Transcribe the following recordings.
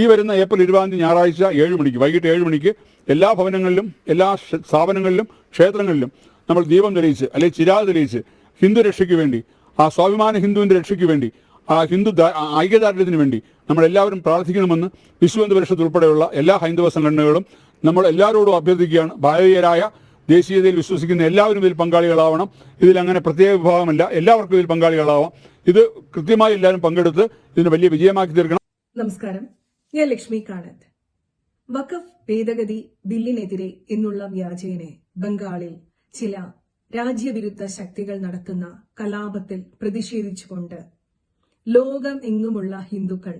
ഈ വരുന്ന ഏപ്രിൽ ഇരുപതാം തീയതി ഞായറാഴ്ച ഏഴ് മണിക്ക് വൈകിട്ട് ഏഴ് മണിക്ക് എല്ലാ ഭവനങ്ങളിലും എല്ലാ സ്ഥാപനങ്ങളിലും ക്ഷേത്രങ്ങളിലും നമ്മൾ ദീപം തെളിയിച്ച് അല്ലെങ്കിൽ ചിരാത് തെളിയിച്ച് ഹിന്ദു രക്ഷയ്ക്ക് വേണ്ടി ആ സ്വാഭിമാന ഹിന്ദുവിന്റെ രക്ഷയ്ക്ക് വേണ്ടി ആ ഹിന്ദു ഐക്യദാർഢ്യത്തിന് വേണ്ടി നമ്മൾ എല്ലാവരും പ്രാർത്ഥിക്കണമെന്ന് വിശ്വഹിന്ദു പരിഷത്ത് ഉൾപ്പെടെയുള്ള എല്ലാ ഹൈന്ദവ സംഘടനകളും നമ്മൾ എല്ലാവരോടും അഭ്യർത്ഥിക്കുകയാണ്. ഭാരതീയരായ ദേശീയതയിൽ വിശ്വസിക്കുന്ന എല്ലാവരും ഇതിൽ പങ്കാളികളാവണം. ഇതിൽ അങ്ങനെ പ്രത്യേക വിഭാഗമല്ല എല്ലാവർക്കും ഇതിൽ പങ്കാളികളാവാം. ഇത് കൃത്യമായി എല്ലാവരും പങ്കെടുത്ത് ഇതിന് വലിയ വിജയമാക്കി തീർക്കണം. നമസ്കാരം. ഞാൻ ലക്ഷ്മി കാണത്ത്. വഖഫ് ഭേദഗതി ബില്ലിനെതിരെ എന്നുള്ള വ്യാജേനെ ബംഗാളിൽ ചില രാജ്യവിരുദ്ധ ശക്തികൾ നടത്തുന്ന കലാപത്തിൽ പ്രതിഷേധിച്ചുകൊണ്ട് ലോകം എങ്ങുമുള്ള ഹിന്ദുക്കൾ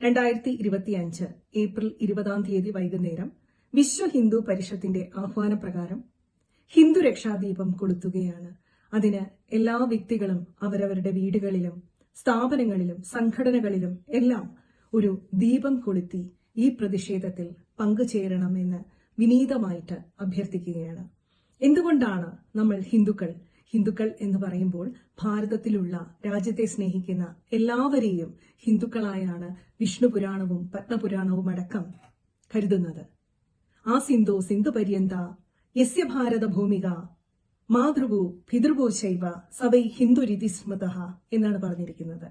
രണ്ടായിരത്തി ഇരുപത്തിയഞ്ച് ഏപ്രിൽ ഇരുപതാം തീയതി വൈകുന്നേരം വിശ്വ ഹിന്ദു പരിഷത്തിന്റെ ആഹ്വാനപ്രകാരം ഹിന്ദു രക്ഷാദീപം കൊളുത്തുകയാണ്. അതിന് എല്ലാ വ്യക്തികളും അവരവരുടെ വീടുകളിലും സ്ഥാപനങ്ങളിലും സംഘടനകളിലും എല്ലാം ഒരു ദീപം കൊളുത്തി ഈ പ്രതിഷേധത്തിൽ പങ്കുചേരണമെന്ന് വിനീതമായിട്ട് അഭ്യർത്ഥിക്കുകയാണ്. എന്തുകൊണ്ടാണ് നമ്മൾ ഹിന്ദുക്കൾ? ഹിന്ദുക്കൾ എന്ന് പറയുമ്പോൾ ഭാരതത്തിലുള്ള രാജ്യത്തെ സ്നേഹിക്കുന്ന എല്ലാവരെയും ഹിന്ദുക്കളായാണ് വിഷ്ണു പുരാണവും പത്മപുരാണവും അടക്കം കരുതുന്നത്. ആ സിന്ധു സിന്ധു പര്യന്ത യസ്യ ഭാരത ഭൂമിക മാതൃഭൂ പിതൃഭൂ ശൈവ സവൈ ഹിന്ദുരിതി സ്മൃത എന്നാണ് പറഞ്ഞിരിക്കുന്നത്.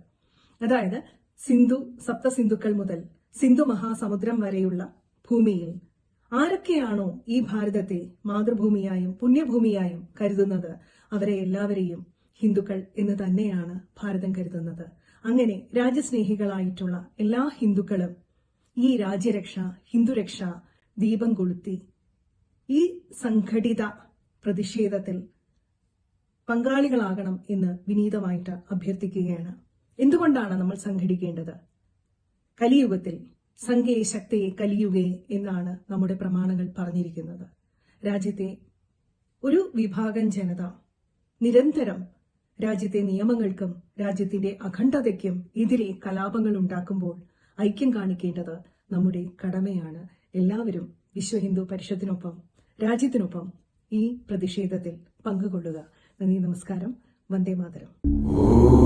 അതായത് സിന്ധു സപ്തസിന്ധുക്കൾ മുതൽ സിന്ധു മഹാസമുദ്രം വരെയുള്ള ഭൂമിയിൽ ആരൊക്കെയാണോ ഈ ഭാരതത്തെ മാതൃഭൂമിയായും പുണ്യഭൂമിയായും കരുതുന്നത്? അവരെ എല്ലാവരെയും ഹിന്ദുക്കൾ എന്ന് തന്നെയാണ് ഭാരതം കരുതുന്നത്. അങ്ങനെ രാജ്യസ്നേഹികളായിട്ടുള്ള എല്ലാ ഹിന്ദുക്കളും ഈ രാജ്യരക്ഷ ഹിന്ദുരക്ഷ ദീപം കൊളുത്തി ഈ സംഘടിത പ്രതിഷേധത്തിൽ പങ്കാളികളാകണം എന്ന് വിനീതമായിട്ട് അഭ്യർത്ഥിക്കുകയാണ്. എന്തുകൊണ്ടാണ് നമ്മൾ സംഘടിക്കേണ്ടത്? കലിയുഗത്തിൽ സംഘേ ശക്തിയെ കലിയുഗേ എന്നാണ് നമ്മുടെ പ്രമാണങ്ങൾ പറഞ്ഞിരിക്കുന്നത്. രാജ്യത്തെ ഒരു വിഭാഗം ജനത നിരന്തരം രാജ്യത്തെ നിയമങ്ങൾക്കും രാജ്യത്തിന്റെ അഖണ്ഡതയ്ക്കും എതിരെ കലാപങ്ങൾ ഉണ്ടാക്കുമ്പോൾ ഐക്യം കാണിക്കേണ്ടത് നമ്മുടെ കടമയാണ്. എല്ലാവരും വിശ്വ ഹിന്ദു പരിഷത്തിനൊപ്പം രാജ്യത്തിനൊപ്പം ഈ പ്രതിഷേധത്തിൽ പങ്കുകൊള്ളുക. നന്ദി നമസ്കാരം. വന്ദേ മാതരം.